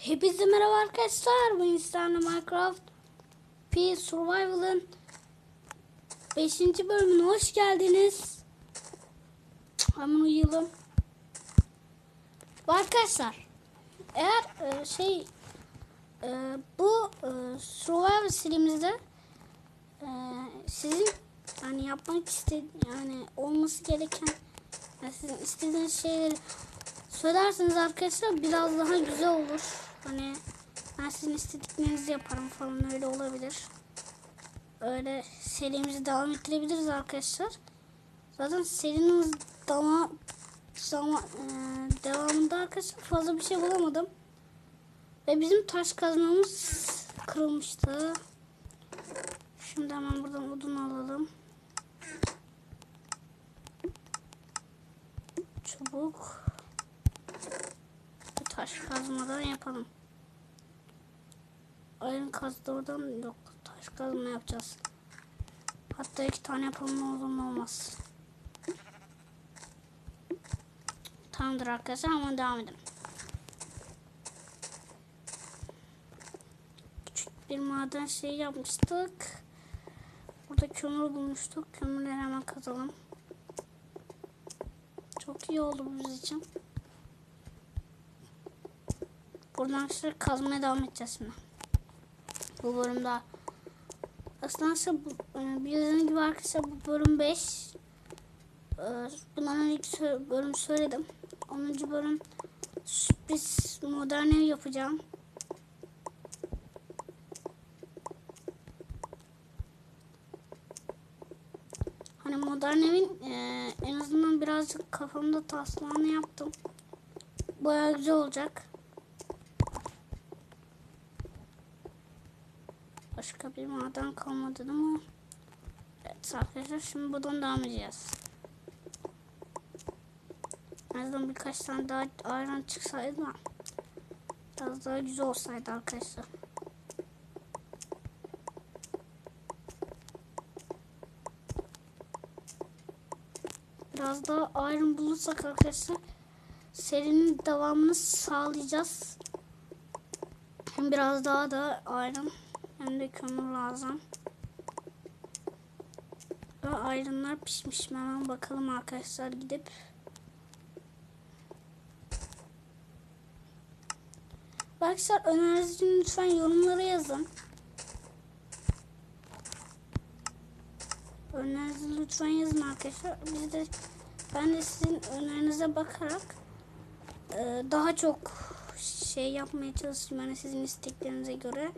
Hepinize merhaba arkadaşlar. Bu insanla Minecraft P Survival'ın 5. bölümüne hoş geldiniz. Hemen uyuyalım. Arkadaşlar eğer e, şey e, bu e, Survival serimizde e, sizin hani yapmak istedi yani olması gereken yani sizin istediğiniz şeyleri söylerseniz arkadaşlar biraz daha güzel olur. Hani ben sizin istediklerinizi yaparım falan öyle olabilir. Öyle serimizi devam ettirebiliriz arkadaşlar. Zaten serinin dama, zaman, e, devamında arkadaşlar fazla bir şey bulamadım. Ve bizim taş kazmamız kırılmıştı. Şimdi hemen buradan odun alalım. Çubuk. Taş kazmadan yapalım. Ayın kazdı oradan yok. Taş kazma yapacağız. Hatta iki tane yapalım olur ne olmaz. Tamamdır arkadaşlar ama devam edelim. Küçük bir maden şey yapmıştık. Burada kömür bulmuştuk. Kömürleri hemen kazalım. Çok iyi oldu bu biz için. Buradan işte kazmaya devam edeceğiz şimdi. Bu bölümde aslında e, bildiğiniz gibi arkadaşlar bu bölüm 5 bundan önceki bölüm söyledim 10. bölüm sürpriz modern ev yapacağım hani modern evin e, en azından birazcık kafamda taslağını yaptım Bayağı güzel olacak Başka bir maden kalmadı değil mi? Evet arkadaşlar şimdi buradan devam edeceğiz. En azından birkaç tane daha ayran çıksaydı da biraz daha güzel olsaydı arkadaşlar. Biraz daha ayran bulursak arkadaşlar serinin devamını sağlayacağız. Hem biraz daha da ayran hem de kömür lazım. Ve ayrınlar pişmiş mi? Hemen bakalım arkadaşlar gidip. Arkadaşlar öneriniz için lütfen yorumlara yazın. Önerinizi lütfen yazın arkadaşlar. Biz de ben de sizin önerinize bakarak e, daha çok şey yapmaya çalışayım. Yani sizin isteklerinize göre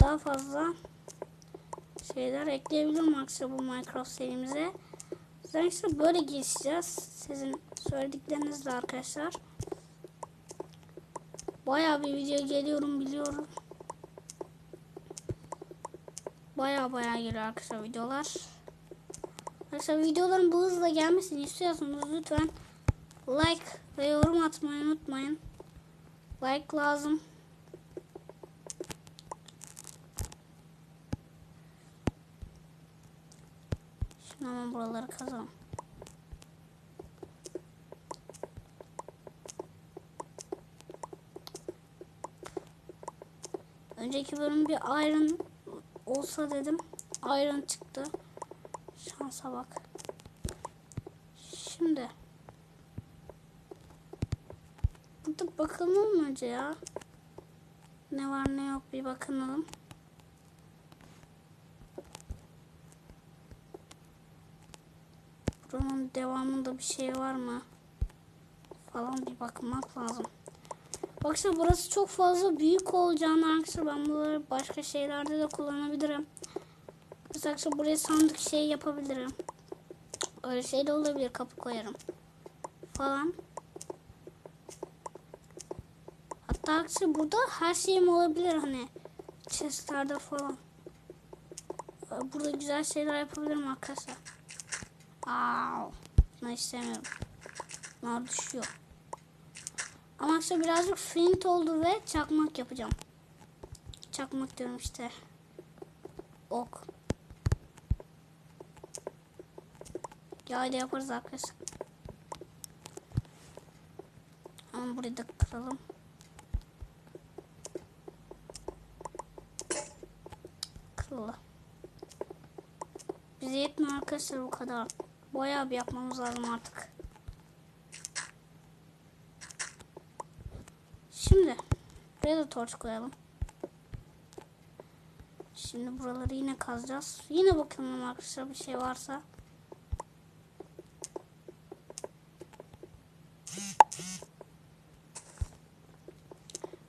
daha fazla şeyler ekleyebilirim arkadaşlar bu Minecraft serimize. Zaten böyle geçeceğiz. Sizin söylediklerinizle arkadaşlar. Bayağı bir video geliyorum biliyorum. Bayağı bayağı geliyor arkadaşlar videolar. Arkadaşlar videoların bu hızla gelmesini istiyorsanız lütfen like ve yorum atmayı unutmayın. Like lazım. Buraları kazalım. Önceki bölüm bir iron olsa dedim. Iron çıktı. Şansa bak. Şimdi. Burada bakalım mı önce ya? Ne var ne yok bir bakalım. Buranın devamında bir şey var mı? Falan bir bakmak lazım. Baksa burası çok fazla büyük olacağını arkadaşlar ben bunları başka şeylerde de kullanabilirim. Mesela buraya sandık şey yapabilirim. Öyle şey de olabilir kapı koyarım. Falan. Hatta arkadaşlar burada her şeyim olabilir hani. Chestlerde falan. Burada güzel şeyler yapabilirim arkadaşlar. Wow. Bunu istemiyorum. Bunlar düşüyor. Ama işte birazcık flint oldu ve çakmak yapacağım. Çakmak diyorum işte. Ok. Yayla yaparız arkadaşlar. Ama burayı da kıralım. Kırılı. Bize yetmiyor arkadaşlar bu kadar. Bayağı bir yapmamız lazım artık. Şimdi buraya da torç koyalım. Şimdi buraları yine kazacağız. Yine bakalım arkadaşlar bir şey varsa.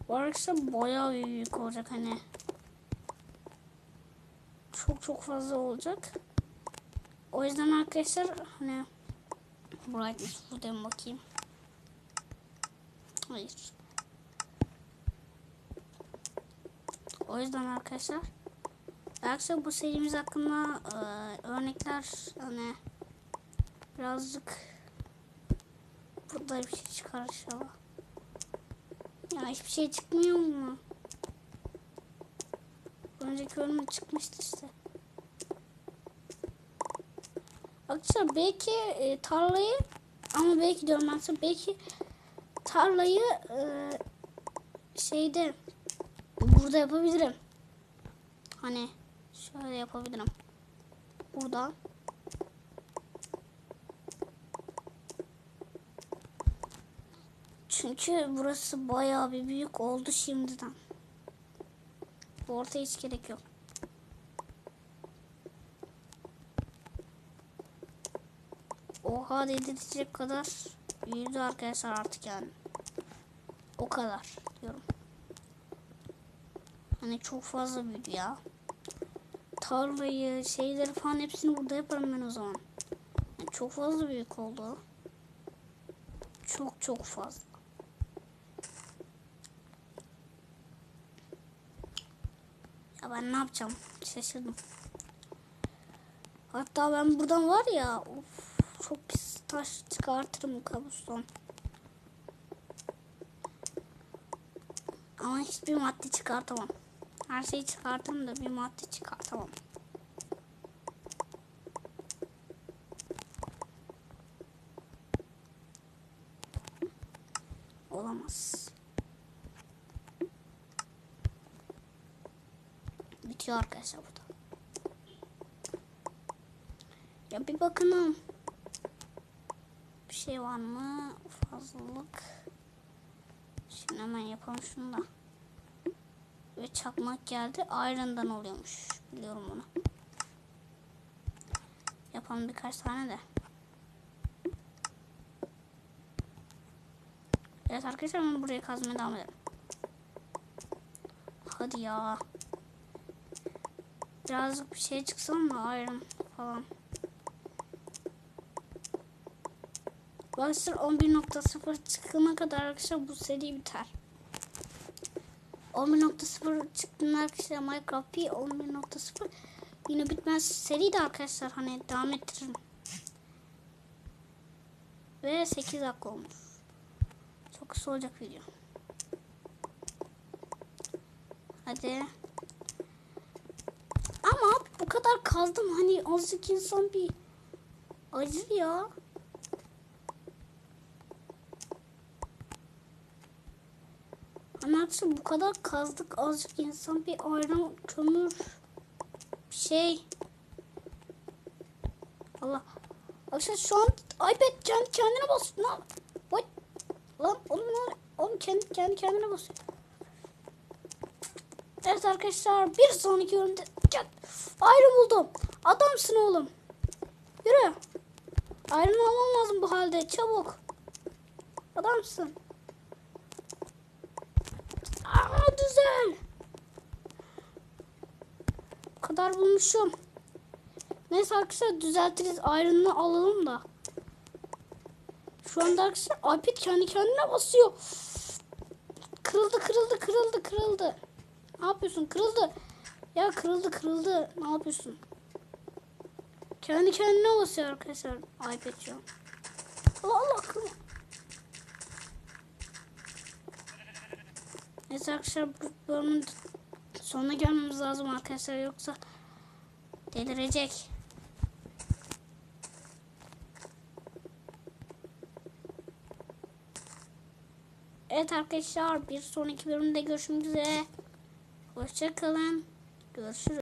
Bu arkadaşlar bayağı büyük olacak hani. Çok çok fazla olacak. O yüzden arkadaşlar hani brightness buradan bakayım. Hayır. O yüzden arkadaşlar Arkadaşlar bu serimiz hakkında e, örnekler hani birazcık burada bir şey çıkar inşallah. Ya hiçbir şey çıkmıyor mu? Önceki bölümde çıkmıştı işte. Arkadaşlar belki e, tarlayı ama belki diyorum arkadaşlar belki tarlayı e, şeyde burada yapabilirim. Hani şöyle yapabilirim. Burada. Çünkü burası bayağı bir büyük oldu şimdiden. Bu orta hiç gerek yok. Oha dedirtecek kadar büyüdü arkadaşlar artık yani. O kadar diyorum. Hani çok fazla büyüdü ya. Tarlayı, şeyleri falan hepsini burada yaparım ben o zaman. Yani çok fazla büyük oldu. Çok çok fazla. Ya ben ne yapacağım? Şaşırdım. Hatta ben buradan var ya of, çok pis taş çıkartırım kabuston. Ama hiçbir madde çıkartamam. Her şeyi çıkartırım da bir madde çıkartamam. Olamaz. Bitiyor arkadaşlar burada. Ya bir bakalım. Bir şey var mı? Fazlalık. Şimdi hemen yapalım şunu da. Ve çakmak geldi. Iron'dan oluyormuş. Biliyorum bunu. Yapalım birkaç tane de. Evet arkadaşlar ben buraya kazmaya devam edelim. Hadi ya. Birazcık bir şey çıksın mı? Iron falan. Arkadaşlar 11.0 çıkana kadar arkadaşlar bu seri biter. 11.0 çıktığında arkadaşlar Minecraft P 11.0 yine bitmez seri de arkadaşlar hani devam ettiririm. Ve 8 dakika olmuş. Çok kısa olacak video. Hadi. Ama bu kadar kazdım hani azıcık insan bir acır ya. Anlatsın bu kadar kazdık azıcık insan bir ayran kömür şey. Allah. Arkadaşlar şu an iPad kendi kendine basıyor. Lan. What? Lan oğlum lan. Oğlum kendi, kendi kendine basıyor. Evet arkadaşlar bir sonraki bölümde Gel. ayrı buldum. Adamsın oğlum. Yürü. Ayrını almam lazım bu halde. Çabuk. Adamsın. Güzel. Bu kadar bulmuşum. Neyse arkadaşlar düzeltiriz. Ayrını alalım da. Şu anda arkadaşlar iPad kendi kendine basıyor. Kırıldı kırıldı kırıldı kırıldı. Ne yapıyorsun? Kırıldı. Ya kırıldı kırıldı. Ne yapıyorsun? Kendi kendine basıyor arkadaşlar iPad şu. Allah Allah kırıldı. Neyse arkadaşlar bu bölümün sonuna gelmemiz lazım arkadaşlar yoksa delirecek. Evet arkadaşlar bir sonraki bölümde görüşmek üzere. Hoşçakalın. Görüşürüz.